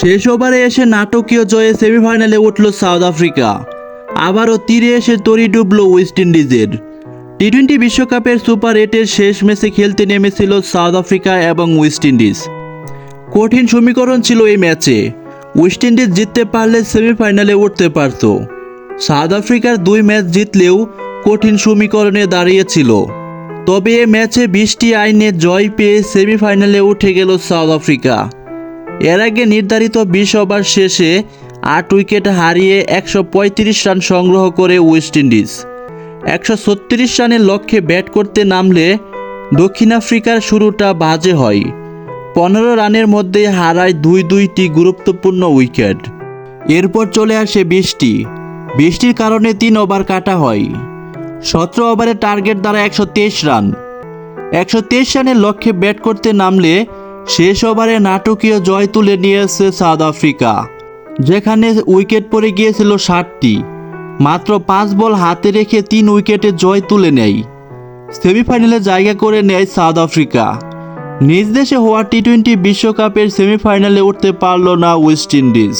শেষ ওভারে এসে নাটকীয় জয়ে সেমিফাইনালে উঠল সাউথ আফ্রিকা। আবারও তীরে এসে তরি ডুবল ওয়েস্ট ইন্ডিজের। টি টোয়েন্টি বিশ্বকাপের সুপার এইটের শেষ ম্যাচে খেলতে নেমেছিল সাউথ আফ্রিকা এবং ওয়েস্ট ইন্ডিজ। কঠিন সমীকরণ ছিল এই ম্যাচে। ওয়েস্ট ইন্ডিজ জিততে পারলে সেমিফাইনালে উঠতে পারত। সাউথ আফ্রিকার দুই ম্যাচ জিতলেও কঠিন সমীকরণে দাঁড়িয়েছিল। তবে এ ম্যাচে বৃষ্টি আইনে জয় পেয়ে সেমিফাইনালে উঠে গেল সাউথ আফ্রিকা। এর আগে নির্ধারিত বিশ ওভার শেষে আট উইকেট হারিয়ে একশো পঁয়ত্রিশ রান সংগ্রহ করে ওয়েস্ট ইন্ডিজ। একশো ছত্রিশ রানের লক্ষ্যে ব্যাট করতে নামলে দক্ষিণ আফ্রিকার শুরুটা বাজে হয়। পনেরো রানের মধ্যে হারায় দুই দুইটি গুরুত্বপূর্ণ উইকেট। এরপর চলে আসে বৃষ্টি। বৃষ্টির কারণে তিন ওভার কাটা হয়। সতেরো ওভারে টার্গেট দ্বারা একশো তেইশ রান। একশো তেইশ রানের লক্ষ্যে ব্যাট করতে নামলে শেষ ওভারে নাটকীয় জয় তুলে নিয়েছে সাউথ আফ্রিকা, যেখানে উইকেট পড়ে গিয়েছিল ষাটটি। মাত্র পাঁচ বল হাতে রেখে তিন উইকেটে জয় তুলে নেয়। সেমিফাইনালে জায়গা করে নেয় সাউথ আফ্রিকা। নিজ দেশে হওয়া টি টোয়েন্টি বিশ্বকাপের সেমিফাইনালে উঠতে পারল না ওয়েস্ট ইন্ডিজ।